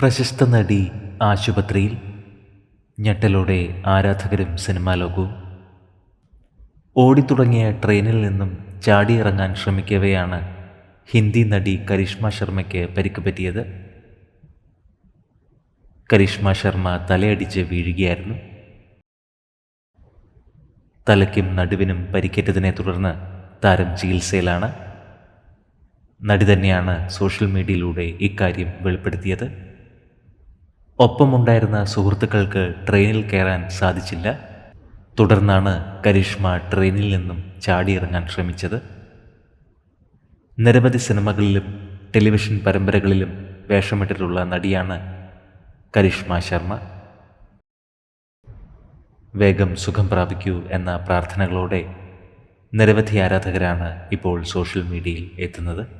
പ്രശസ്ത നടി ആശുപത്രിയിൽ ഞെട്ടലോടെ ആരാധകരും സിനിമാ ലോകവും. ഓടിത്തുടങ്ങിയ ട്രെയിനിൽ നിന്നും ചാടിയിറങ്ങാൻ ശ്രമിക്കവെയാണ് ഹിന്ദി നടി കരിഷ്മ ശർമ്മയ്ക്ക് പരിക്ക് പറ്റിയത്. കരിഷ്മ ശർമ്മ തലയടിച്ച് വീഴുകയായിരുന്നു. തലയ്ക്കും നടുവിനും പരിക്കേറ്റതിനെ തുടർന്ന് താരം ചികിത്സയിലാണ്. നടി തന്നെയാണ് സോഷ്യൽ മീഡിയയിലൂടെ ഇക്കാര്യം വെളിപ്പെടുത്തിയത്. ഒപ്പമുണ്ടായിരുന്ന സുഹൃത്തുക്കൾക്ക് ട്രെയിനിൽ കയറാൻ സാധിച്ചില്ല. തുടർന്നാണ് കരിഷ്മ ട്രെയിനിൽ നിന്നും ചാടിയിറങ്ങാൻ ശ്രമിച്ചത്. നിരവധി സിനിമകളിലും ടെലിവിഷൻ പരമ്പരകളിലും വേഷമിട്ടിട്ടുള്ള നടിയാണ് കരിഷ്മ ശർമ്മ. വേഗം സുഖം പ്രാപിക്കൂ എന്ന പ്രാർത്ഥനകളോടെ നിരവധി ആരാധകരാണ് ഇപ്പോൾ സോഷ്യൽ മീഡിയയിൽ എത്തുന്നത്.